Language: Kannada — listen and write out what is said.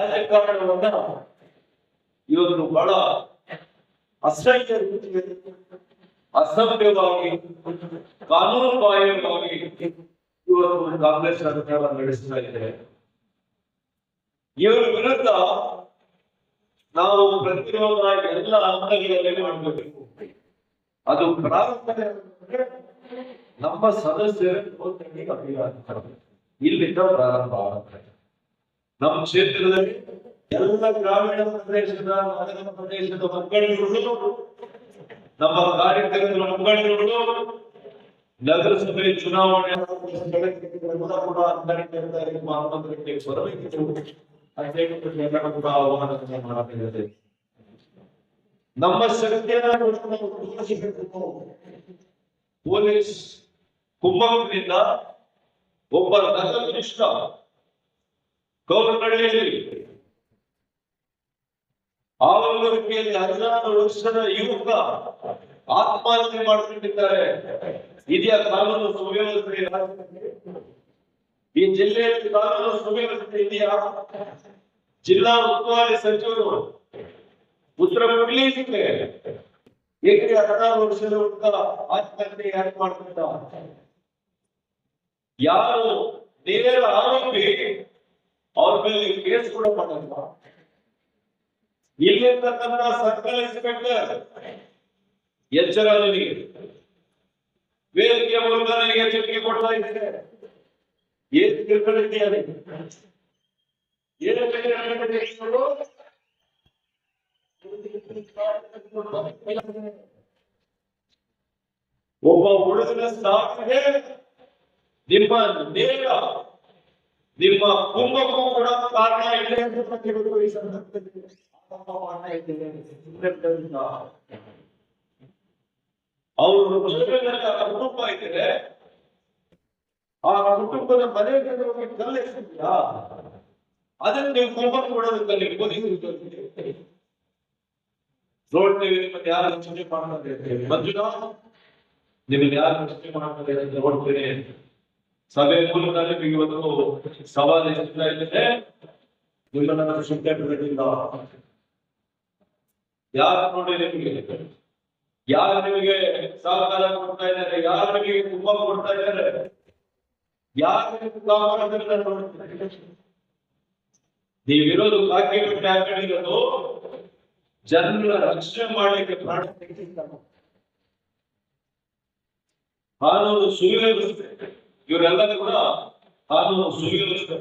ರಾಜಕಾರಣವನ್ನ ಇವತ್ತು ಬಹಳ ಅಸಹ್ಯ ರೀತಿಯಲ್ಲಿ ಅಸಭ್ಯವಾಗಿ ಕಾನೂನು ಬಾಹಿರವಾಗಿ ಇವತ್ತು ಕಾಂಗ್ರೆಸ್ ಸರ್ಕಾರ ನಡೆಸ್ತಾ ಇದೆ ಇವರ ವಿರುದ್ಧ ನಾವು ಪ್ರತಿರೋಧ ಎಲ್ಲ ಹಂತಗಳಲ್ಲಿ ಮಾಡಬೇಕು. ಅದು ಪ್ರಾರಂಭ ನಮ್ಮ ಸದಸ್ಯರು ಇಲ್ಲಿಂದ ಪ್ರಾರಂಭ ಆಗುತ್ತೆ. ನಮ್ಮ ಕ್ಷೇತ್ರದಲ್ಲಿ ಎಲ್ಲ ಗ್ರಾಮೀಣ ಪ್ರದೇಶದ ನಗರ ಪ್ರದೇಶದ ಮುಖಂಡರುಗಳು, ನಮ್ಮ ಕಾರ್ಯಕರ್ತರ ಮುಖಂಡರುಗಳು, ನಗರಸಭೆ ಚುನಾವಣೆ ಬರಬೇಕು ಆಹ್ವಾನ ನಮ್ಮ ಶಕ್ತಿಯನ್ನು ಪೊಲೀಸ್ ಕುಮ್ಮಕ್ಕಿನಿಂದ ಒಬ್ಬ ನಗರನಿಷ್ಠ ಗೌರವಳ್ಳಿಯಲ್ಲಿ ಆವರಣೆಯಲ್ಲಿ ಹದಿನಾರು ವರ್ಷದ ಯುವಕ ಆತ್ಮಹತ್ಯೆ ಮಾಡಿಕೊಂಡಿದ್ದಾರೆ. ಇದೆಯಾ ಕಾನೂನು ಸುವ್ಯವಸ್ಥೆ? ಈ ಜಿಲ್ಲೆಯಲ್ಲಿ ಕಾನೂನು ಸುವ್ಯವಸ್ಥೆ ಇದೆಯಾ? ಜಿಲ್ಲಾ ಉಸ್ತುವಾರಿ ಸಚಿವರು, ಉತ್ತರ ಕೊಡ್ಲಿ ಇದಕ್ಕೆ ಏಕೆ ಹದಿನಾರು ವರ್ಷದ ಹುಡುಗ ಆತ್ಮಹತ್ಯೆ ಯಾಕೆ ಮಾಡ್ಕೊಂಡ? ಯಾರು ನೇರ ಆರೋಪಿ ಅವ್ರ ಮೇಲೆ ಕೇಸ್ ಕೂಡ ಮಾಡಲ್ಲ ಇಲ್ಲಿರ್ತಕ್ಕಂಥ ಸರ್ಕಲ್ ಇನ್ಸ್ಪೆಕ್ಟರ್ ಎಚ್ಚರ ನನಗೆ ವೇದಿಕೆ ಮೂಲಕ ನನಗೆ ಎಚ್ಚರಿಕೆ ಕೊಡ್ತಾ ಇದ್ದೇನೆ ಏನ್ ತಿಳ್ಕೊಂಡಿದ್ದೀಯ ನೀನು? ಏನು ತಿಳ್ಕೊಂಡಿದ್ದೀಯ? ಒಬ್ಬ ಹುಡುಗನ ಸಾವಿಗೆ ನಿಮ್ಮ ನೇರ ನಿಮ್ಮ ಕುಂಭಕ್ಕೂ ಕೂಡ ಕಾರಣ ಇಲ್ಲ. ಅವರು ಕುಟುಂಬ ಇದ್ದಾರೆ ಆ ಕುಟುಂಬದ ಮನೆಗೆ ಕಲ್ಲೆಸಿದ್ಯಾ ಅದನ್ನು ನೀವು ಕುಂಭ ಕೊಡೋದಕ್ಕೆ ನೀವು ಪೊಲೀಸರು ನೋಡ್ತೇವೆ ನಿಮ್ಮನ್ನು ಯಾರು ರಕ್ಷಣೆ ಮಾಡ್ತಾರೆ ಮಂಜುನಾಥ್, ನಿಮ್ಮನ್ನು ಯಾರು ರಕ್ಷಣೆ ಮಾಡ್ತಾರೆ ಅಂತ ಸಭೆ ಮೂಲಕ ಇವತ್ತು ಸವಾಲು ಎದುರ್ತಾ ಇದ್ದೇನೆ. ನಿಮ್ಮನ್ನ ನಾನು ಸುಮ್ಮನೆ ಯಾರು ನೋಡಿ ನಿಮಗೆ? ಯಾರು ನಿಮಗೆ ಸಹಕಾರ ಕೊಡ್ತಾ ಇದ್ದಾರೆ? ಯಾರು ನಿಮಗೆ ತುಂಬ ಕೊಡ್ತಾ ಇದ್ದಾರೆ? ಯಾರು ನೀವಿರೋದು ಕಾಕಿ ಬಟ್ಟೆ ಹಾಕೊಂಡಿರೋದು ಜನರ ರಕ್ಷಣೆ ಮಾಡಲಿಕ್ಕೆ ಪ್ರಾಣ. ಕಾನೂನು ಸುವ್ಯವಸ್ಥೆ ಇವರೆಲ್ಲ ಕೂಡ ಕಾನೂನು ಸುವ್ಯವಸ್ಥೆ